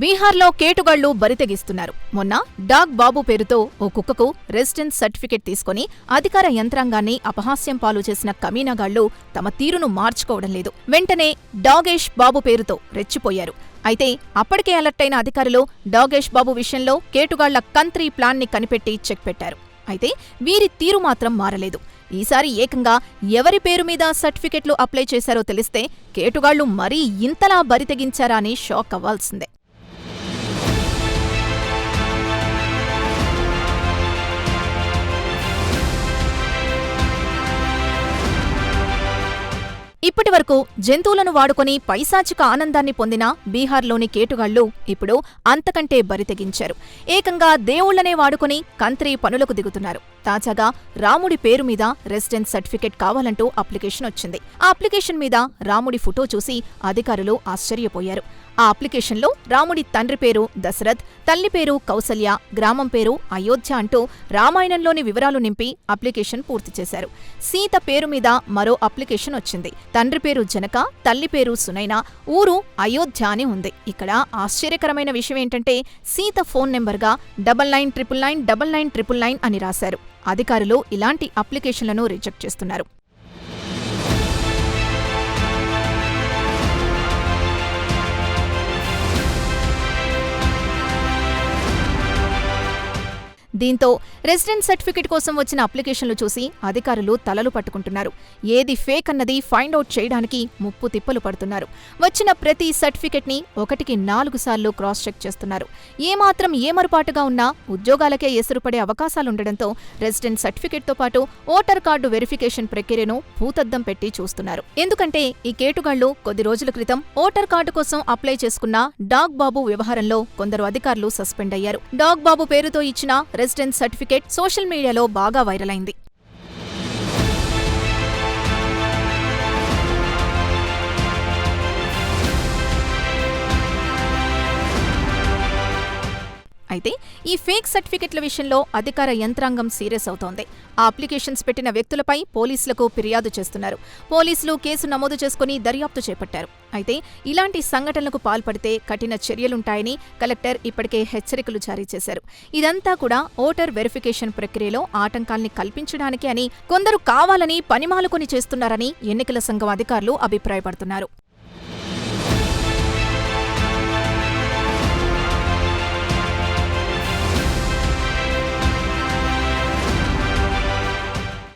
బీహార్లో కేటుగాళ్ళు బరితెగిస్తున్నారు. మొన్న డాగ్ బాబు పేరుతో ఓ కుక్కకు రెసిడెన్స్ సర్టిఫికెట్ తీసుకుని అధికార యంత్రాంగాన్ని అపహాస్యం పాలు చేసిన కమీనాగాళ్ళు తమ తీరును మార్చుకోవడం లేదు. వెంటనే డాగేష్ బాబు పేరుతో రెచ్చిపోయారు. అయితే అప్పటికే అలర్ట్ అయిన అధికారులు డాగేష్ బాబు విషయంలో కేటుగాళ్ళ కంత్రీ ప్లాన్ని కనిపెట్టి చెక్ పెట్టారు. అయితే వీరి తీరు మాత్రం మారలేదు. ఈసారి ఏకంగా ఎవరి పేరు మీద సర్టిఫికెట్లు అప్లై చేశారో తెలిస్తే కేటుగాళ్ళు మరీ ఇంతలా బరితెగించారా అని షాక్ అవ్వాల్సిందే. ఇప్పటివరకు జంతువులను వాడుకొని పైశాచిక ఆనందాన్ని పొందిన బీహార్లోని కేటుగాళ్ళు ఇప్పుడు అంతకంటే బరితెగించారు ఏకంగా దేవుళ్ళనే వాడుకొని కంత్రి పనులకు దిగుతున్నారు. తాజాగా రాముడి పేరు మీద రెసిడెన్స్ సర్టిఫికెట్ కావాలంటూ అప్లికేషన్ వచ్చింది. ఆ అప్లికేషన్ మీద రాముడి ఫోటో చూసి అధికారులు ఆశ్చర్యపోయారు. ఆ అప్లికేషన్లో రాముడి తండ్రి పేరు దశరథ్ తల్లి పేరు కౌసల్య గ్రామం పేరు అయోధ్య అంటూ రామాయణంలోని వివరాలు నింపి అప్లికేషన్ పూర్తి చేశారు. సీత పేరు మీద మరో అప్లికేషన్ వచ్చింది. తండ్రి పేరు జనక తల్లి పేరు సునైన ఊరు అయోధ్య అని ఉంది. ఇక్కడ ఆశ్చర్యకరమైన విషయం ఏంటంటే Sita phone నెంబర్గా double nine triple nine double nine triple nine అని రాశారు. అధికారులు ఇలాంటి అప్లికేషన్లను రిజెక్ట్ చేస్తున్నారు. దీంతో రెసిడెంట్ సర్టిఫికెట్ కోసం వచ్చిన అప్లికేషన్లు చూసి అధికారులు తలలు పట్టుకుంటున్నారు. ఏది ఫేక్ అన్నది ఫైండ్ అవుట్ చేయడానికి ముప్పు తిప్పలు పడుతున్నారు. వచ్చిన ప్రతి సర్టిఫికెట్ని ఒకటికి నాలుగు సార్లు క్రాస్ చెక్ చేస్తున్నారు. ఏమాత్రం ఏమరుపాటుగా ఉన్నా ఉద్యోగాలకే ఎసురుపడే అవకాశాలుండడంతో రెసిడెంట్ సర్టిఫికెట్తో పాటు ఓటర్ కార్డు వెరిఫికేషన్ ప్రక్రియను భూతద్దం పెట్టి చూస్తున్నారు. ఎందుకంటే ఈ కేటుగాళ్ళు కొద్ది రోజుల క్రితం ఓటర్ కార్డు కోసం అప్లై చేసుకున్న డాగ్ బాబు వ్యవహారంలో కొందరు అధికారులు సస్పెండ్ అయ్యారు. డాగ్ బాబు పేరుతో ఇచ్చిన రెసిడెన్స్ సర్టిఫికేట్ సోషల్ మీడియాలో బాగా వైరల్ అయింది. అయితే ఈ ఫేక్ సర్టిఫికెట్ల విషయంలో అధికార యంత్రాంగం సీరియస్ అవుతోంది. ఆ అప్లికేషన్స్ పెట్టిన వ్యక్తులపై పోలీసులకు ఫిర్యాదు చేస్తున్నారు. పోలీసులు కేసు నమోదు చేసుకుని దర్యాప్తు చేపట్టారు. అయితే ఇలాంటి సంఘటనలకు పాల్పడితే కఠిన చర్యలుంటాయని కలెక్టర్ ఇప్పటికే హెచ్చరికలు జారీ చేశారు. ఇదంతా కూడా ఓటర్ వెరిఫికేషన్ ప్రక్రియలో ఆటంకాల్ని కల్పించడానికి అని కొందరు కావాలని పనిమాలుకొని చేస్తున్నారని ఎన్నికల సంఘం అధికారులు అభిప్రాయపడుతున్నారు.